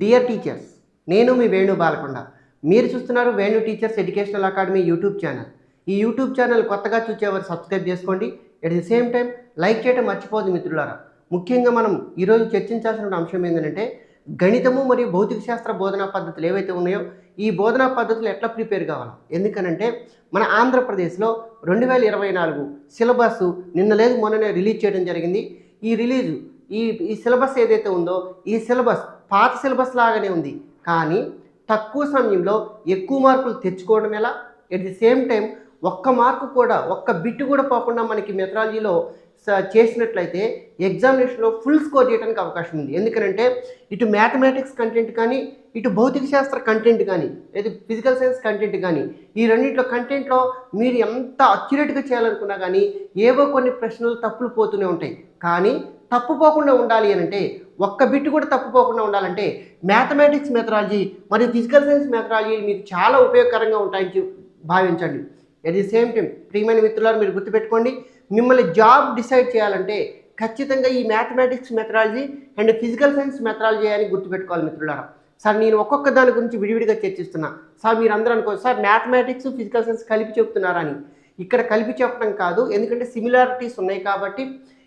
Dear teachers నేను మీ వేణు బాలకొండ. మీరు చూస్తున్నారు Venu teachers educational academy YouTube channel ఈ యూట్యూబ్ ఛానల్ కొత్తగా చూసేవారు సబ్స్క్రైబ్ చేసుకోండి. At the same time like చేయడం మర్చిపోదు మిత్రులారా. ముఖ్యంగా మనం ఈరోజు చర్చించాల్సిన అంశం ఏంటంటే గణితము మరియు భౌతిక శాస్త్ర బోధనా పద్ధతులు ఏవైతే ఉన్నాయో ఈ బోధనా పద్ధతులు ఎట్లా ప్రిపేర్ కావాలి? ఎందుకనంటే మన ఆంధ్రప్రదేశ్లో రెండు వేల ఇరవై నాలుగు సిలబస్ నిన్న లేదు మొన్ననే రిలీజ్ చేయడం జరిగింది. ఈ రిలీజు ఈ ఈ సిలబస్ ఏదైతే ఉందో ఈ సిలబస్ పాత సిలబస్ లాగానే ఉంది. కానీ తక్కువ సమయంలో ఎక్కువ మార్కులు తెచ్చుకోవడం ఎలా? ఎట్ ది సేమ్ టైం ఒక్క మార్కు కూడా ఒక్క బిట్ కూడా పోకుండా మనకి మెథడాలజీలో స- చేసినట్లయితే ఎగ్జామినేషన్లో ఫుల్ స్కోర్ చేయడానికి అవకాశం ఉంది. ఎందుకంటే ఇటు మ్యాథమెటిక్స్ కంటెంట్ కానీ ఇటు భౌతిక శాస్త్ర కంటెంట్ కానీ ఇది ఫిజికల్ సైన్స్ కంటెంట్ కానీ ఈ రెండింటిలో కంటెంట్లో మీరు ఎంత అక్యురేట్గా చేయాలనుకున్నా కానీ ఏవో కొన్ని ప్రశ్నలు తప్పులు పోతూనే ఉంటాయి. కానీ తప్పుపోకుండా ఉండాలి అని అంటే ఒక్క బిట్ కూడా తప్పుపోకుండా ఉండాలంటే మ్యాథమెటిక్స్ మెథడాలజీ మరియు ఫిజికల్ సైన్స్ మెథడాలజీ మీకు చాలా ఉపయోగకరంగా ఉంటాయని భావించండి. అట్ ది సేమ్ టైం ప్రియమైన మిత్రులారు మీరు గుర్తుపెట్టుకోండి మిమ్మల్ని జాబ్ డిసైడ్ చేయాలంటే ఖచ్చితంగా ఈ mathematics methodology and physical science methodology అని గుర్తుపెట్టుకోవాలి మిత్రులారా. సార్ నేను ఒక్కొక్క దాని గురించి విడివిడిగా చర్చిస్తున్నా. సార్ మీరు అందరూ అనుకో సార్ మ్యాథమెటిక్స్ ఫిజికల్ సైన్స్ కలిపి చెప్తున్నారని. ఇక్కడ కలిపి చెప్పడం కాదు ఎందుకంటే సిమిలారిటీస్ ఉన్నాయి కాబట్టి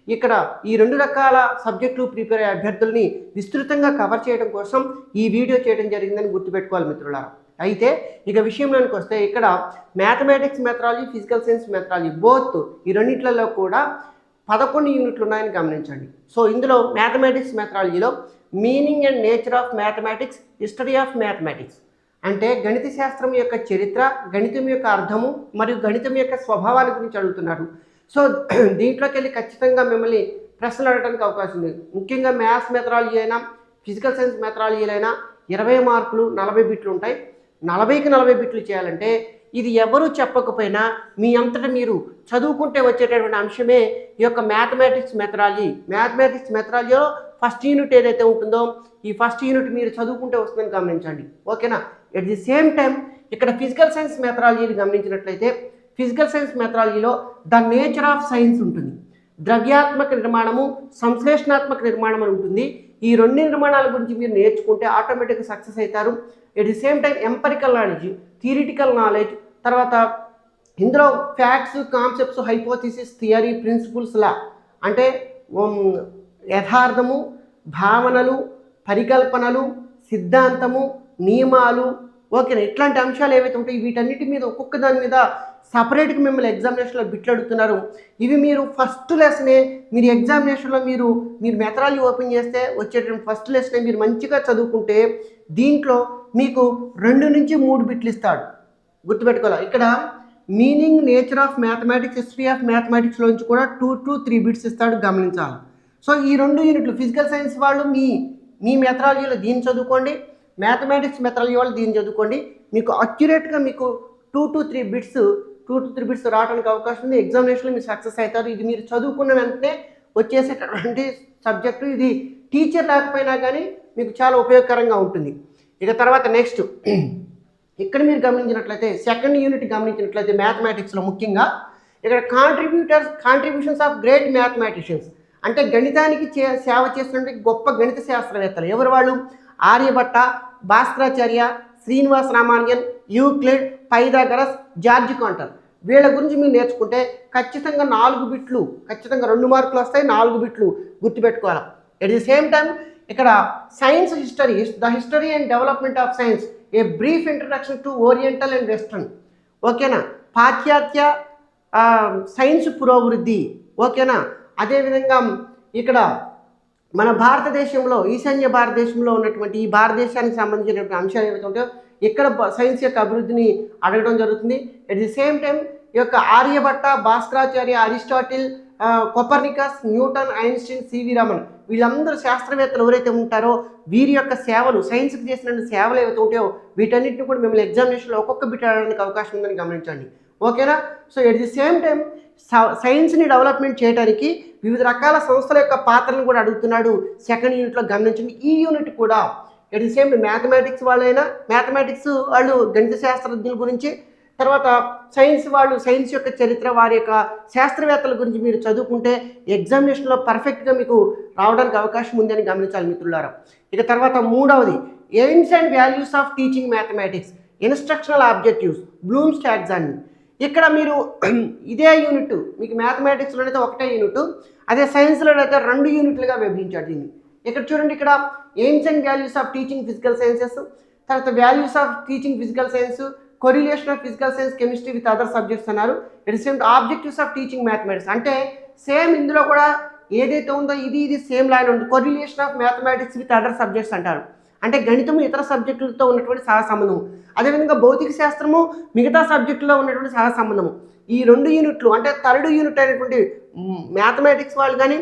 ఇక్కడ ఈ రెండు రకాల సబ్జెక్టులు ప్రిపేర్ అయ్యే అభ్యర్థుల్ని విస్తృతంగా కవర్ చేయడం కోసం ఈ వీడియో చేయడం జరిగిందని గుర్తుపెట్టుకోవాలి మిత్రులారా. అయితే ఇక విషయంలోనికి వస్తే ఇక్కడ mathematics methodology physical science methodology both ఈ రెండిట్లలో కూడా పదకొండు యూనిట్లు ఉన్నాయని గమనించండి. సో ఇందులో mathematics మెథాలజీలో meaning and nature of mathematics history of mathematics అంటే గణిత శాస్త్రం యొక్క చరిత్ర గణితం యొక్క అర్థము మరియు గణితం యొక్క స్వభావాల గురించి అడుగుతున్నారు. సో దీంట్లోకి వెళ్ళి ఖచ్చితంగా మిమ్మల్ని ప్రశ్నలు అడగడానికి అవకాశం ఉంది ముఖ్యంగా మ్యాథ్స్ మెథడాలజీ అయినా ఫిజికల్ సైన్స్ మెథడాలజీలు అయినా ఇరవై మార్కులు నలభై బిట్లు ఉంటాయి. నలభైకి నలభై బిట్లు చేయాలంటే ఇది ఎవరు చెప్పకపోయినా మీ అంతటా మీరు చదువుకుంటే వచ్చేటటువంటి అంశమే ఈ యొక్క మ్యాథమెటిక్స్ మెథడాలజీ. మ్యాథమెటిక్స్ మెథడాలజీలో ఫస్ట్ యూనిట్ ఏదైతే ఉంటుందో ఈ ఫస్ట్ యూనిట్ మీరు చదువుకుంటే వస్తుందని గమనించండి. ఓకేనా? ఎట్ ది సేమ్ టైం ఇక్కడ ఫిజికల్ సైన్స్ మెథడాలజీని గమనించినట్లయితే ఫిజికల్ సైన్స్ మెథడాలజీలో ద నేచర్ ఆఫ్ సైన్స్ ఉంటుంది. ద్రవ్యాత్మక నిర్మాణము సంశ్లేషణాత్మక నిర్మాణం అని ఉంటుంది. ఈ రెండు నిర్మాణాల గురించి మీరు నేర్చుకుంటే ఆటోమేటిక్గా సక్సెస్ అవుతారు. At the same time empirical knowledge theoretical knowledge తర్వాత ఇందులో facts concepts hypothesis theory principles law. అంటే um, యథార్థము భావనలు పరికల్పనలు సిద్ధాంతము నియమాలు ఓకేనా ఇట్లాంటి అంశాలు ఏవైతే ఉంటాయి వీటన్నిటి మీద ఒక్కొక్క దాని మీద సపరేట్గా మిమ్మల్ని ఎగ్జామినేషన్లో బిట్లు అడుగుతున్నారు. ఇవి మీరు ఫస్ట్ లెసనే మీరు ఎగ్జామినేషన్లో మీరు మీరు మెథడాలజీ ఓపెన్ చేస్తే వచ్చేటువంటి ఫస్ట్ లెసనే మీరు మంచిగా చదువుకుంటే దీంట్లో మీకు రెండు నుంచి మూడు బిట్లు ఇస్తాడు. గుర్తుపెట్టుకోవాలి? ఇక్కడ meaning nature of mathematics history of మ్యాథమెటిక్స్లోంచి కూడా టూ టు త్రీ బిట్స్ ఇస్తాడు గమనించాలి. సో ఈ రెండు యూనిట్లు ఫిజికల్ సైన్స్ వాళ్ళు మీ మీ మెథడాలజీలో దీన్ని చదువుకోండి. మ్యాథమెటిక్స్ మెథడాలజీ వాళ్ళు దీన్ని చదువుకోండి. మీకు అక్యురేట్గా మీకు two to three bits two to three bits రావడానికి అవకాశం ఉంది. ఎగ్జామినేషన్లో మీరు సక్సెస్ అవుతారు. ఇది మీరు చదువుకున్న వెంటనే వచ్చేసేటటువంటి సబ్జెక్టు ఇది టీచర్ లేకపోయినా కానీ మీకు చాలా ఉపయోగకరంగా ఉంటుంది. ఇక తర్వాత నెక్స్ట్ ఇక్కడ మీరు గమనించినట్లయితే సెకండ్ యూనిట్ గమనించినట్లయితే మ్యాథమెటిక్స్లో ముఖ్యంగా ఇక్కడ contributors contributions of great mathematicians అంటే గణితానికి చే సేవ చేస్తున్న గొప్ప గణిత శాస్త్రవేత్తలు ఎవరు వాళ్ళు? Aryabhatta Bhaskaracharya Srinivas Ramanujan Euclid Pythagoras George Cantor. వీళ్ళ గురించి మీరు నేర్చుకుంటే ఖచ్చితంగా నాలుగు బిట్లు ఖచ్చితంగా రెండు మార్కులు వస్తాయి నాలుగు బిట్లు గుర్తుపెట్టుకోవాలి? ఎట్ ది సేమ్ టైం ఇక్కడ science history the history and development of science a brief introduction to oriental and western ఓకేనా పాశ్చాత్య సైన్స్ పురోభివృద్ధి. ఓకేనా అదేవిధంగా ఇక్కడ మన భారతదేశంలో ఈశాన్య భారతదేశంలో ఉన్నటువంటి ఈ భారతదేశానికి సంబంధించినటువంటి అంశాలు ఏవైతే ఉంటాయో ఇక్కడ సైన్స్ యొక్క అభివృద్ధిని అడగడం జరుగుతుంది. అట్ ది సేమ్ టైం ఈ యొక్క Aryabhatta Bhaskaracharya Aristotle Copernicus Newton Einstein CV Raman వీళ్ళందరూ శాస్త్రవేత్తలు ఎవరైతే ఉంటారో వీరి యొక్క సేవలు సైన్స్కి చేసిన సేవలు ఏవైతే ఉంటాయో వీటన్నిటిని కూడా మిమ్మల్ని ఎగ్జామినేషన్లో ఒక్కొక్క బిట్ అడగడానికి అవకాశం ఉందని గమనించండి. ఓకేనా so at the same time సైన్స్ని development చేయడానికి వివిధ రకాల సంస్థల యొక్క పాత్రను కూడా అడుగుతున్నాడు సెకండ్ యూనిట్లో గమనించండి. ఈ యూనిట్ కూడా ఎట్ ది సేమ్ మ్యాథమెటిక్స్ వాళ్ళైనా మ్యాథమెటిక్స్ వాళ్ళు గణిత శాస్త్రజ్ఞుల గురించి తర్వాత సైన్స్ వాళ్ళు సైన్స్ యొక్క చరిత్ర వారి యొక్క శాస్త్రవేత్తల గురించి మీరు చదువుకుంటే ఎగ్జామినేషన్లో పర్ఫెక్ట్గా మీకు రావడానికి అవకాశం ఉందని గమనించాలి మిత్రులారా. ఇక తర్వాత మూడవది aims and values of teaching mathematics instructional objectives Bloom's taxonomy ఇక్కడ మీరు ఇదే యూనిట్ మీకు మ్యాథమెటిక్స్లో అయితే ఒకటే యూనిట్ అదే సైన్స్లో అయితే రెండు యూనిట్లుగా విభజించాడు దీన్ని. ఇక్కడ చూడండి ఇక్కడ aims and values of teaching physical sciences తర్వాత values of teaching physical science correlation of physical science chemistry with other subjects అన్నారు. It same objectives of teaching mathematics అంటే సేమ్ ఇందులో కూడా ఏదైతే ఉందో ఇది ఇది సేమ్ లైన్ ఉంది. Correlation of mathematics with other subjects అంటారు. అంటే గణితము ఇతర సబ్జెక్టులతో ఉన్నటువంటి సహసంబంధము అదేవిధంగా భౌతిక శాస్త్రము మిగతా సబ్జెక్టులో ఉన్నటువంటి సహసంబంధము ఈ రెండు యూనిట్లు అంటే థర్డ్ యూనిట్ అయినటువంటి మ్యాథమెటిక్స్ వాళ్ళు కానీ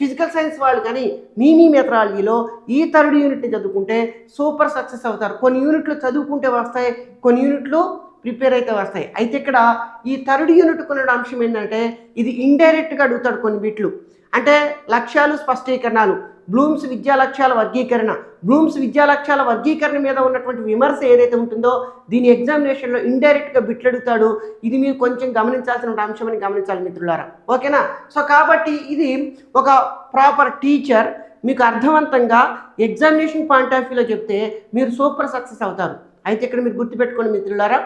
ఫిజికల్ సైన్స్ వాళ్ళు కానీ మీ మీ మెథడాలజీలో ఈ థర్డ్ యూనిట్ని చదువుకుంటే సూపర్ సక్సెస్ అవుతారు. కొన్ని యూనిట్లు చదువుకుంటే వస్తాయి కొన్ని యూనిట్లు ప్రిపేర్ అయితే వస్తాయి. అయితే ఇక్కడ ఈ థర్డ్ యూనిట్ కొన్న అంశం ఏంటంటే ఇది ఇండైరెక్ట్గా అడుగుతాడు కొన్ని బిట్లు. అంటే లక్ష్యాలు స్పష్టీకరణాలు. బ్లూమ్స్ విద్యా లక్ష్యాల వర్గీకరణ. బ్లూమ్స్ విద్యా లక్ష్యాల వర్గీకరణ మీద ఉన్నటువంటి విమర్శ ఏదైతే ఉంటుందో దీని ఎగ్జామినేషన్లో ఇండైరెక్ట్గా బిట్లడుగుతాడు. ఇది మీరు కొంచెం గమనించాల్సిన అంశం అని గమనించాలి మిత్రులారా. ఓకేనా? సో కాబట్టి ఇది ఒక ప్రాపర్ టీచర్ మీకు అర్థవంతంగా ఎగ్జామినేషన్ పాయింట్ ఆఫ్ వ్యూలో చెప్తే మీరు సూపర్ సక్సెస్ అవుతారు. అయితే ఇక్కడ మీరు గుర్తుపెట్టుకోండి మిత్రులారా.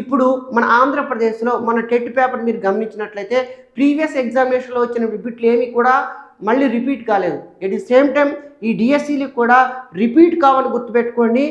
ఇప్పుడు మన ఆంధ్రప్రదేశ్లో మన టెట్ పేపర్ మీరు గమనించినట్లయితే ప్రీవియస్ ఎగ్జామినేషన్లో వచ్చిన బిట్లు ఏమి కూడా మళ్ళీ రిపీట్ కాలేదు. ఎట్ ది సేమ్ టైం ఈ డిఎస్సీలు కూడా రిపీట్ కావాలని గుర్తుపెట్టుకోండి.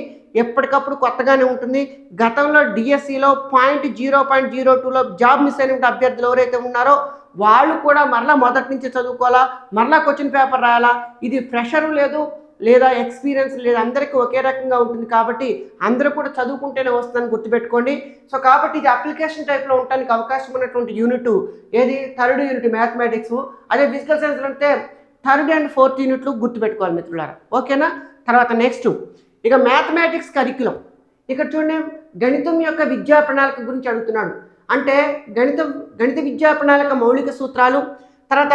ఎప్పటికప్పుడు కొత్తగానే ఉంటుంది. గతంలో డిఎస్సిలో పాయింట్ జీరో పాయింట్ జీరో టూలో జాబ్ మిస్ అయిన అభ్యర్థులు ఎవరైతే ఉన్నారో వాళ్ళు కూడా మరలా మొదటి నుంచి చదువుకోవాలా? మరలా క్వశ్చన్ పేపర్ రాయాలా? ఇది ప్రెషర్ లేదు. లేదా ఎక్స్పీరియన్స్ లేదా అందరికీ ఒకే రకంగా ఉంటుంది కాబట్టి అందరూ కూడా చదువుకుంటేనే వస్తుందని గుర్తుపెట్టుకోండి. సో కాబట్టి ఇది అప్లికేషన్ టైప్లో ఉండడానికి అవకాశం ఉన్నటువంటి యూనిట్ ఏది? థర్డ్ యూనిట్ మ్యాథమెటిక్స్ అదే ఫిజికల్ సైన్స్ అంటే థర్డ్ అండ్ ఫోర్త్ యూనిట్లు గుర్తుపెట్టుకోవాలి మిత్రులారా. ఓకేనా తర్వాత నెక్స్ట్ ఇక మ్యాథమెటిక్స్ కరికులం ఇక్కడ చూడండి గణితం యొక్క విద్యా ప్రణాళిక గురించి అడుగుతున్నాడు. అంటే గణితం గణిత విద్యా ప్రణాళిక మౌలిక సూత్రాలు తర్వాత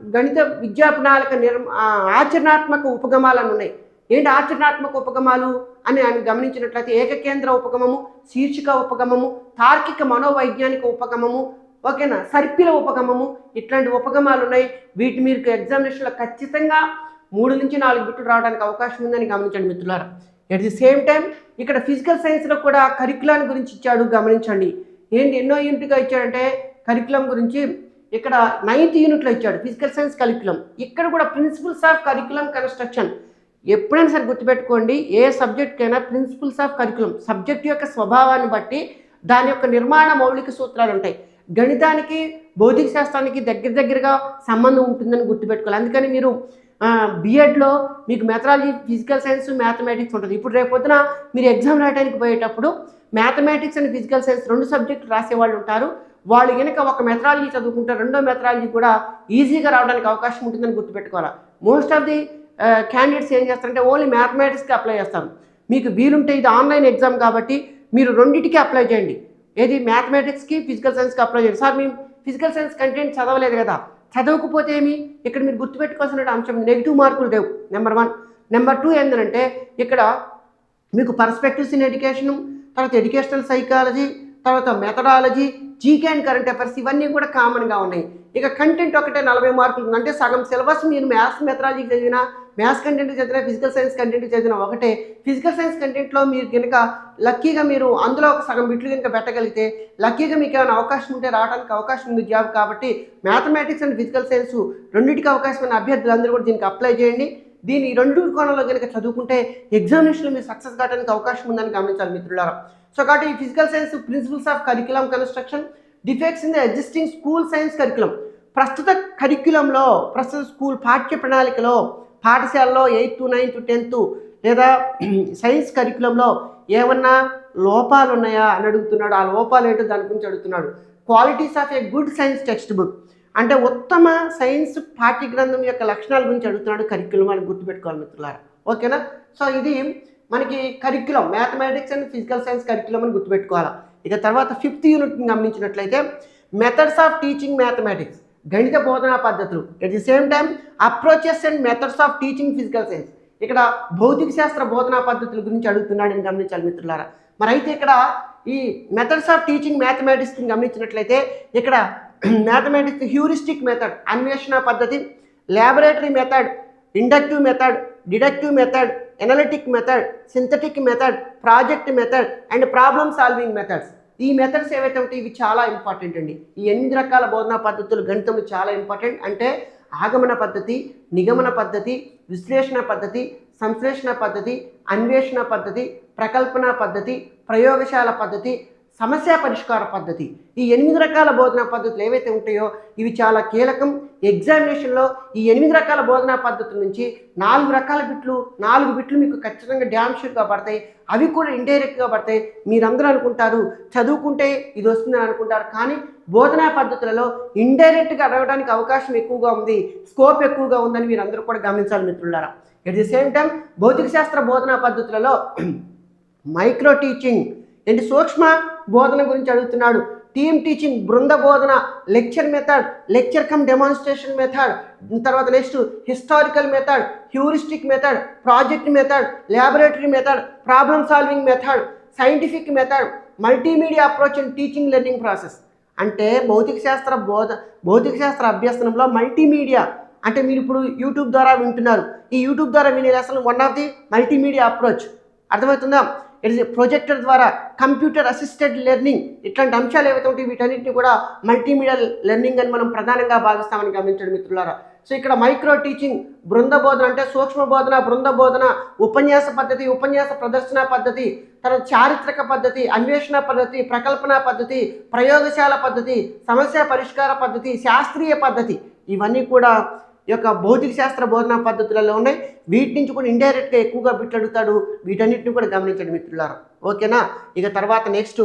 గణిత విద్యా నిర్మ ఆచరణాత్మక ఉపగమాలను ఉన్నాయి ఏంటి ఆచరణాత్మక ఉపగమాలు? అని ఆయన గమనించినట్లయితే ఏకకేంద్ర ఉపగమము శీర్షిక ఉపగమము తార్కిక మనోవైజ్ఞానిక ఉపగమము ఓకేనా? సర్పిల ఉపగమము ఇట్లాంటి ఉపగమాలు ఉన్నాయి వీటి మీరు ఎగ్జామినేషన్లో ఖచ్చితంగా మూడు నుంచి నాలుగు బిట్లు రావడానికి అవకాశం ఉందని గమనించండి మిత్రులారా. ఎట్ ది సేమ్ టైం ఇక్కడ ఫిజికల్ సైన్స్లో కూడా కరికులాన్ని గురించి ఇచ్చాడు గమనించండి. ఏంటి ఎన్నో యూనిట్గా ఇచ్చాడంటే కరికులం గురించి ఇక్కడ నైన్త్ యూనిట్లో ఇచ్చాడు ఫిజికల్ సైన్స్ కరికులం ఇక్కడ కూడా ప్రిన్సిపల్స్ ఆఫ్ కరికులం కన్స్ట్రక్షన్ ఎప్పుడైనా సరే గుర్తుపెట్టుకోండి ఏ సబ్జెక్ట్కైనా ప్రిన్సిపల్స్ ఆఫ్ కరికులం సబ్జెక్ట్ యొక్క స్వభావాన్ని బట్టి దాని యొక్క నిర్మాణ మౌలిక సూత్రాలు ఉంటాయి. గణితానికి భౌతిక శాస్త్రానికి దగ్గర దగ్గరగా సంబంధం ఉంటుందని గుర్తుపెట్టుకోవాలి. అందుకని మీరు బిఎడ్లో మీకు మెథడాలజీ ఫిజికల్ సైన్స్ మ్యాథమెటిక్స్ ఉంటుంది. ఇప్పుడు రేపు పొద్దున మీరు ఎగ్జామ్ రాయడానికి పోయేటప్పుడు మ్యాథమెటిక్స్ అండ్ ఫిజికల్ సైన్స్ రెండు సబ్జెక్టులు రాసేవాళ్ళు ఉంటారు. వాళ్ళు కనుక ఒక మెథడాలజీ చదువుకుంటే రెండో మెథడాలజీ కూడా ఈజీగా రావడానికి అవకాశం ఉంటుందని గుర్తుపెట్టుకోవాలి? Most of the candidates uh, ఏం చేస్తారంటే ఓన్లీ మ్యాథమెటిక్స్కి అప్లై చేస్తారు. మీకు వీలుంటే ఇది ఆన్లైన్ ఎగ్జామ్ కాబట్టి మీరు రెండింటికి అప్లై చేయండి. ఏది? మ్యాథమెటిక్స్కి ఫిజికల్ సైన్స్కి అప్లై చేయండి. సార్ మేము ఫిజికల్ సైన్స్ కంటెంట్ చదవలేదు కదా? చదవకపోతే ఏమి? ఇక్కడ మీరు గుర్తుపెట్టుకోవాల్సిన అంశం నెగిటివ్ మార్కులు లేవు నెంబర్ వన్ నెంబర్ టూ ఏంటంటే ఇక్కడ మీకు పర్స్పెక్టివ్స్ ఇన్ ఎడ్యుకేషను తర్వాత ఎడ్యుకేషనల్ సైకాలజీ తర్వాత methodology GK and current affairs ఇవన్నీ కూడా కామన్గా ఉన్నాయి. ఇక కంటెంట్ ఒకటే నలభై మార్కులు అంటే సగం సిలబస్ మీరు మ్యాథ్స్ మెథడాలజీకి చదివినా మ్యాథ్స్ కంటెంట్ చదివిన ఫిజికల్ సైన్స్ కంటెంట్ చదివినా ఒకటే. ఫిజికల్ సైన్స్ కంటెంట్లో మీరు కనుక లక్కీగా మీరు అందులో ఒక సగం బిట్లు కనుక పెట్టగలిగితే లక్కీగా మీకు ఏమైనా అవకాశం ఉంటే రావడానికి అవకాశం ఉంది జాబ్ కాబట్టి మ్యాథమెటిక్స్ అండ్ ఫిజికల్ సైన్స్ రెండింటికి అవకాశం ఉన్న అభ్యర్థులందరూ కూడా దీనికి అప్లై చేయండి. దీని రెండు కోణంలో కనుక చదువుకుంటే ఎగ్జామినేషన్లో మీరు సక్సెస్ కావడానికి అవకాశం ఉందని గమనించాలి మిత్రులారా. సో కాబట్టి ఈ physical science principles of curriculum construction defects in the existing school science curriculum ప్రస్తుత కరికులంలో ప్రస్తుత స్కూల్ పాఠ్య ప్రణాళికలో పాఠశాలలో ఎయిత్ నైన్త్ టెన్త్ లేదా సైన్స్ కరికులంలో ఏమన్నా లోపాలు ఉన్నాయా అని అడుగుతున్నాడు. ఆ లోపాలు ఏంటో దాని గురించి అడుగుతున్నాడు. Qualities of a good science textbook అంటే ఉత్తమ సైన్స్ పాఠ్య గ్రంథం యొక్క లక్షణాల గురించి అడుగుతున్నాడు కరికులం అని గుర్తుపెట్టుకోవాలి మిత్రులారా. ఓకేనా సో ఇది మనకి curriculum mathematics and physical science curriculum అని గుర్తుపెట్టుకోవాలి. ఇక తర్వాత ఫిఫ్త్ యూనిట్ని గమనించినట్లయితే మెథడ్స్ ఆఫ్ టీచింగ్ మ్యాథమెటిక్స్ గణిత బోధనా పద్ధతులు at the same time approaches and methods of teaching physical science ఇక్కడ భౌతిక శాస్త్ర బోధనా పద్ధతుల గురించి అడుగుతున్నాడని గమనించాలి మిత్రులారా. మరి అయితే ఇక్కడ ఈ మెథడ్స్ ఆఫ్ టీచింగ్ మ్యాథమెటిక్స్ని గమనించినట్లయితే ఇక్కడ మ్యాథమెటిక్స్ హ్యూరిస్టిక్ మెథడ్ అన్వేషణ పద్ధతి laboratory method inductive method deductive method analytic method synthetic method project method and problem solving methods ఈ మెథడ్స్ ఏవైతే ఉంటాయి ఇవి చాలా ఇంపార్టెంట్ అండి. ఈ ఎనిమిది రకాల బోధనా పద్ధతులు గణితంలో చాలా ఇంపార్టెంట్ అంటే ఆగమన పద్ధతి నిగమన పద్ధతి విశ్లేషణ పద్ధతి సంశ్లేషణ పద్ధతి అన్వేషణ పద్ధతి ప్రకల్పన పద్ధతి ప్రయోగశాల పద్ధతి సమస్య పరిష్కార పద్ధతి. ఈ ఎనిమిది రకాల బోధనా పద్ధతులు ఏవైతే ఉంటాయో ఇవి చాలా కీలకం. ఎగ్జామినేషన్లో ఈ ఎనిమిది రకాల బోధనా పద్ధతుల నుంచి నాలుగు రకాల బిట్లు నాలుగు బిట్లు మీకు ఖచ్చితంగా డ్యామ్ షూట్గా పడతాయి. అవి కూడా ఇండైరెక్ట్గా పడతాయి. మీరందరూ అనుకుంటారు చదువుకుంటే ఇది వస్తుందని అనుకుంటారు. కానీ బోధనా పద్ధతులలో ఇండైరెక్ట్గా అడగడానికి అవకాశం ఎక్కువగా ఉంది స్కోప్ ఎక్కువగా ఉందని మీరు అందరూ కూడా గమనించాలి మిత్రులారా. ఎట్ ది సేమ్ టైం భౌతిక శాస్త్ర బోధనా పద్ధతులలో మైక్రో టీచింగ్ ఏంటి సూక్ష్మ బోధన గురించి అడుగుతున్నాడు. టీమ్ టీచింగ్ బృంద బోధన lecture method lecture cum demonstration method తర్వాత next historical method heuristic method project method laboratory method problem solving method scientific method multimedia approach and teaching learning process అంటే భౌతిక శాస్త్ర బోధ భౌతిక శాస్త్ర అభ్యసనంలో మల్టీమీడియా అంటే మీరు ఇప్పుడు యూట్యూబ్ ద్వారా వింటున్నారు. ఈ యూట్యూబ్ ద్వారా వినే lesson one of the multimedia approach అర్థమవుతుందా? ఇట్ ఇస్ ప్రొజెక్టర్ ద్వారా కంప్యూటర్ అసిస్టెడ్ లెర్నింగ్ ఇట్లాంటి అంశాలు ఏవైతే ఉంటాయి వీటన్నింటినీ కూడా మల్టీమీడియా లెర్నింగ్ అని మనం ప్రధానంగా భావిస్తామని గమనించండి మిత్రులారా. సో ఇక్కడ మైక్రో టీచింగ్ బృంద బోధన అంటే సూక్ష్మ బోధన బృంద బోధన ఉపన్యాస పద్ధతి ఉపన్యాస ప్రదర్శన పద్ధతి తర్వాత చారిత్రక పద్ధతి అన్వేషణ పద్ధతి ప్రకల్పన పద్ధతి ప్రయోగశాల పద్ధతి సమస్య పరిష్కార పద్ధతి శాస్త్రీయ పద్ధతి ఇవన్నీ కూడా యొక్క భౌతిక శాస్త్ర బోధనా పద్ధతులలో ఉన్నాయి. వీటి నుంచి కూడా ఇండైరెక్ట్గా ఎక్కువగా బిట్లు అడుగుతాడు. వీటన్నిటిని కూడా గమనించండి మిత్రులారా. ఓకేనా? ఇక తర్వాత నెక్స్ట్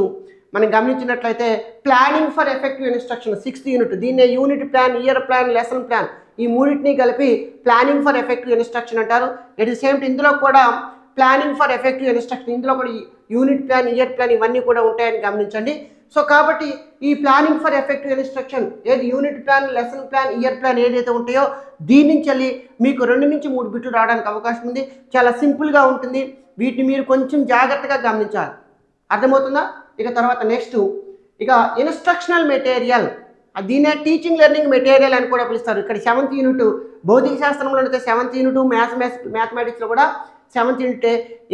మనం గమనించినట్లయితే planning for effective instruction sixth unit దీన్నే unit plan year plan lesson plan ఈ మూడింటిని కలిపి ప్లానింగ్ ఫర్ ఎఫెక్టివ్ ఇన్స్ట్రక్షన్ అంటారు. ఎట్ ది సేమ్ ఇందులో కూడా ప్లానింగ్ ఫర్ ఎఫెక్టివ్ ఇన్స్ట్రక్షన్ ఇందులో కూడా యూనిట్ ప్లాన్ ఇయర్ ప్లాన్ ఇవన్నీ కూడా ఉంటాయని గమనించండి. సో కాబట్టి ఈ ప్లానింగ్ ఫర్ ఎఫెక్టివ్ ఇన్స్ట్రక్షన్ ఏది unit plan lesson plan year plan ఏదైతే ఉంటాయో దీని నుంచి వెళ్ళి మీకు రెండు నుంచి మూడు బిట్లు రావడానికి అవకాశం ఉంది. చాలా సింపుల్గా ఉంటుంది. వీటిని మీరు కొంచెం జాగ్రత్తగా గమనించాలి. అర్థమవుతుందా? ఇక తర్వాత నెక్స్ట్ ఇక ఇన్స్ట్రక్షనల్ మెటీరియల్ దీనే టీచింగ్ లెర్నింగ్ మెటీరియల్ అని కూడా పిలుస్తారు. ఇక్కడ సెవెంత్ యూనిట్ భౌతిక శాస్త్రంలో అయితే సెవెంత్ యూనిట్ మ్యాథ్స్ మ్యాథమెటిక్స్లో కూడా seventh unit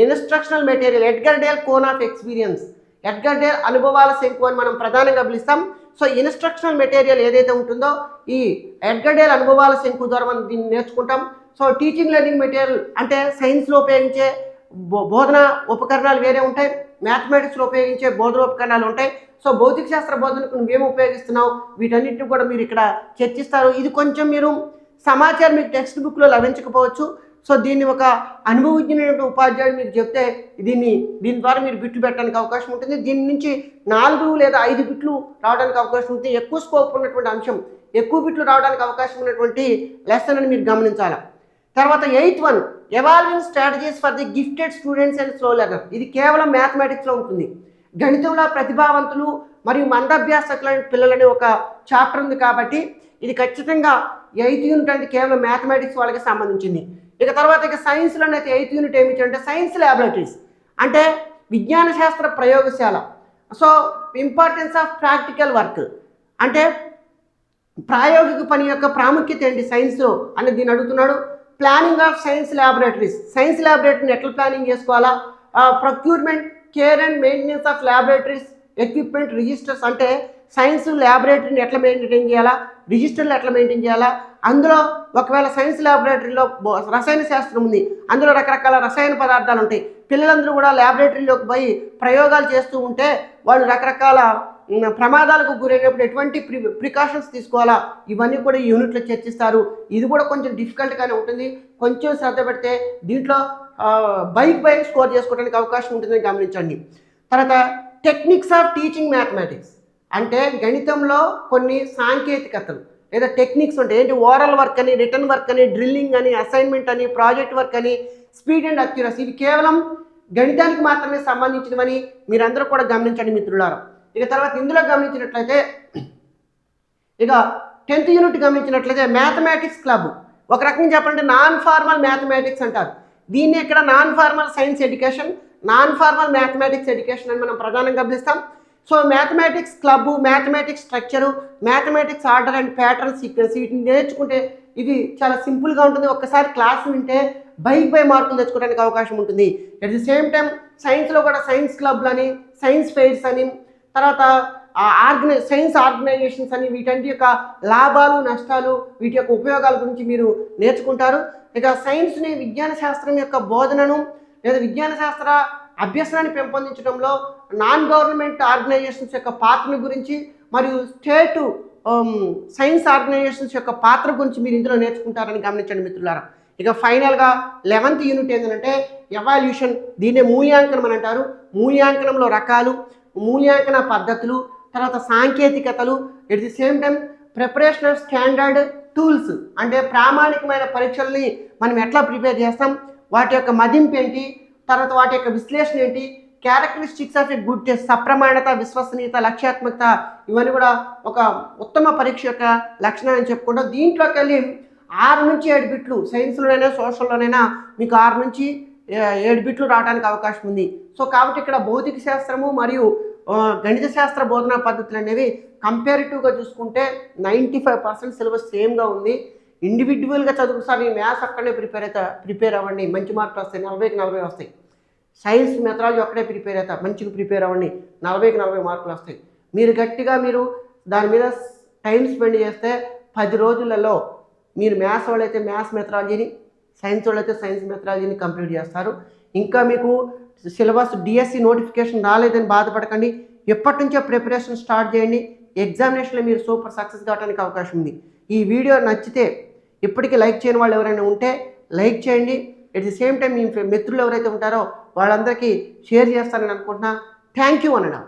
instructional material Edgar Dale cone of experience Edgar Dale అనుభవాల శంకు అని మనం ప్రధానంగా పిలుస్తాం. సో ఇన్స్ట్రక్షనల్ మెటీరియల్ ఏదైతే ఉంటుందో ఈ ఎడ్గర్ డేల్ అనుభవాల శంకు ద్వారా మనం దీన్ని నేర్చుకుంటాం. సో టీచింగ్ లెర్నింగ్ మెటీరియల్ అంటే సైన్స్లో ఉపయోగించే బో- బోధన ఉపకరణాలు వేరే ఉంటాయి. మ్యాథమెటిక్స్లో ఉపయోగించే బోధన ఉపకరణాలు ఉంటాయి. సో భౌతిక శాస్త్ర బోధనకు నువ్వేమి ఉపయోగిస్తున్నావు? వీటన్నిటిని కూడా మీరు ఇక్కడ చర్చిస్తారు. ఇది కొంచెం మీరు సమాచారం మీకు టెక్స్ట్ బుక్లో లభించకపోవచ్చు. సో దీన్ని ఒక అనుభవజ్ఞులైన ఉపాధ్యాయుడు మీకు చెప్తే దీన్ని దీని ద్వారా మీరు బిట్లు పెట్టడానికి అవకాశం ఉంటుంది. దీని నుంచి నాలుగు లేదా ఐదు బిట్లు రావడానికి అవకాశం ఉంటుంది. ఎక్కువ స్కోప్ ఉన్నటువంటి అంశం ఎక్కువ బిట్లు రావడానికి అవకాశం ఉన్నటువంటి లెసన్ అని మీరు గమనించాలి. తర్వాత eighth one evolving strategies for the gifted students and slow learner ఇది కేవలం మ్యాథమెటిక్స్లో ఉంటుంది. గణితంలో ప్రతిభావంతులు మరియు మందభ్యాసకులైన పిల్లలని ఒక చాప్టర్ ఉంది కాబట్టి ఇది ఖచ్చితంగా ఎయిత్ యూనిట్ అంటే కేవలం మ్యాథమెటిక్స్ వాళ్ళకి సంబంధించింది. ఇక తర్వాత ఇక సైన్స్లో అయితే ఎయిత్ యూనిట్ ఏమిటి అంటే సైన్స్ ల్యాబొరేటరీస్ అంటే విజ్ఞాన శాస్త్ర ప్రయోగశాల. So importance of practical work అంటే ప్రాయోగిక పని యొక్క ప్రాముఖ్యత ఏంటి సైన్స్లో అని దీన్ని అడుగుతున్నాడు. Planning of science laboratories science ల్యాబొరేటరీని ఎట్లా ప్లానింగ్ చేసుకోవాలా? Procurement care and maintenance of laboratories equipment registers అంటే సైన్స్ ల్యాబొరేటరీని ఎట్లా మెయింటైన్ చేయాలా? రిజిస్టర్లు ఎట్లా మెయింటైన్ చేయాలా? అందులో ఒకవేళ సైన్స్ ల్యాబొరేటరీలో రసాయన శాస్త్రం ఉంది అందులో రకరకాల రసాయన పదార్థాలు ఉంటాయి. పిల్లలందరూ కూడా ల్యాబొరేటరీలోకి పోయి ప్రయోగాలు చేస్తూ ఉంటే వాళ్ళు రకరకాల ప్రమాదాలకు గురైనప్పుడు ఎటువంటి ప్రి ప్రికాషన్స్ తీసుకోవాలా? ఇవన్నీ కూడా యూనిట్లో చర్చిస్తారు. ఇది కూడా కొంచెం డిఫికల్ట్గానే ఉంటుంది. కొంచెం శ్రద్ధ పెడితే దీంట్లో బైక్ బైక్ స్కోర్ చేసుకోవడానికి అవకాశం ఉంటుందని గమనించండి. తర్వాత టెక్నిక్స్ ఆఫ్ టీచింగ్ మ్యాథమెటిక్స్ అంటే గణితంలో కొన్ని సాంకేతికతలు. లేదా టెక్నిక్స్ ఉంటాయి. ఏంటి? ఓరల్ వర్క్ అని రిటర్న్ వర్క్ అని డ్రిల్లింగ్ అని అసైన్మెంట్ అని ప్రాజెక్ట్ వర్క్ అని స్పీడ్ అండ్ అక్యురసీ ఇవి కేవలం గణితానికి మాత్రమే సంబంధించినవని మీరందరూ కూడా గమనించండి మిత్రులారా. ఇక తర్వాత ఇందులో గమనించినట్లయితే ఇక టెన్త్ యూనిట్ గమనించినట్లయితే మ్యాథమెటిక్స్ క్లబ్ ఒక రకంగా చెప్పాలంటే నాన్ ఫార్మల్ మ్యాథమెటిక్స్ అంటారు. దీన్ని ఇక్కడ non formal science education non formal mathematics education అని మనం ప్రధానంగా గమనిస్తాం so mathematics club mathematics structure mathematics order and pattern sequence వీటిని నేర్చుకుంటే ఇది చాలా సింపుల్గా ఉంటుంది. ఒక్కసారి క్లాస్ వింటే బై బై మార్కులు తెచ్చుకోవడానికి అవకాశం ఉంటుంది. అట్ ది సేమ్ టైం సైన్స్లో కూడా సైన్స్ క్లబ్లని సైన్స్ ఫెయిర్స్ అని తర్వాత ఆర్గనై సైన్స్ ఆర్గనైజేషన్స్ అని వీటంటి యొక్క లాభాలు నష్టాలు వీటి యొక్క ఉపయోగాల గురించి మీరు నేర్చుకుంటారు. ఇక సైన్స్ని విజ్ఞాన శాస్త్రం యొక్క బోధనను లేదా విజ్ఞాన శాస్త్ర అభ్యసనాన్ని పెంపొందించడంలో నాన్ గవర్నమెంట్ ఆర్గనైజేషన్స్ యొక్క పాత్రను గురించి మరియు స్టేటు సైన్స్ ఆర్గనైజేషన్స్ యొక్క పాత్ర గురించి మీరు ఇందులో నేర్చుకుంటారని గమనించండి మిత్రులారా. ఇక ఫైనల్గా లెవెంత్ యూనిట్ ఏంటంటే ఎవాల్యూషన్. దీన్నే మూల్యాంకనం అని అంటారు. మూల్యాంకనంలో రకాలు మూల్యాంకన పద్ధతులు తర్వాత సాంకేతికతలు at the same time preparation standard tools అంటే ప్రామాణికమైన పరీక్షల్ని మనం ఎట్లా ప్రిపేర్ చేస్తాం వాటి యొక్క మదింపు ఏంటి తర్వాత వాటి యొక్క విశ్లేషణ ఏంటి? Characteristics of a good test సప్రమాణత విశ్వసనీయత లక్ష్యాత్మకత ఇవన్నీ కూడా ఒక ఉత్తమ పరీక్ష యొక్క లక్షణాన్ని చెప్పుకుంటాం దీంట్లోకి వెళ్ళి ఆరు నుంచి ఏడు బిట్లు సైన్స్లోనైనా సోషల్లోనైనా మీకు ఆరు నుంచి ఏడు బిట్లు రావడానికి అవకాశం ఉంది. సో కాబట్టి ఇక్కడ భౌతిక శాస్త్రము మరియు గణిత శాస్త్ర బోధనా పద్ధతులు అనేవి కంపారిటివ్గా చూసుకుంటే నైంటీ ఫైవ్ పర్సెంట్ సిలబస్ సేమ్గా ఉంది. ఇండివిజువల్గా చదువుకుసారి మ్యాథ్స్ అక్కడనే ప్రిపేర్ అవుతా ప్రిపేర్ అవ్వండి. మంచి మార్కులు వస్తాయి నలభైకి నలభై వస్తాయి. సైన్స్ మెథడాలజీ ఒక్కడే ప్రిపేర్ అవుతా మంచిగా ప్రిపేర్ అవ్వండి. నలభైకి నలభై మార్కులు వస్తాయి. మీరు గట్టిగా మీరు దాని మీద టైం స్పెండ్ చేస్తే పది రోజులలో మీరు మ్యాథ్స్ వాళ్ళైతే మ్యాథ్స్ మెథడాలజీని సైన్స్ వాళ్ళైతే సైన్స్ మెథడాలజీని కంప్లీట్ చేస్తారు. ఇంకా మీకు సిలబస్ డిఎస్సి నోటిఫికేషన్ రాలేదని బాధపడకండి. ఎప్పటి నుంచో ప్రిపరేషన్ స్టార్ట్ చేయండి ఎగ్జామినేషన్లో మీరు సూపర్ సక్సెస్ కావడానికి అవకాశం ఉంది. ఈ వీడియో నచ్చితే ఇప్పటికీ లైక్ చేయని వాళ్ళు ఎవరైనా ఉంటే లైక్ చేయండి. ఎట్ ది సేమ్ టైం మీ మిత్రులు ఎవరైతే ఉంటారో వాళ్ళందరికీ షేర్ చేస్తానని అనుకుంటున్నా. థ్యాంక్ యూ అనడం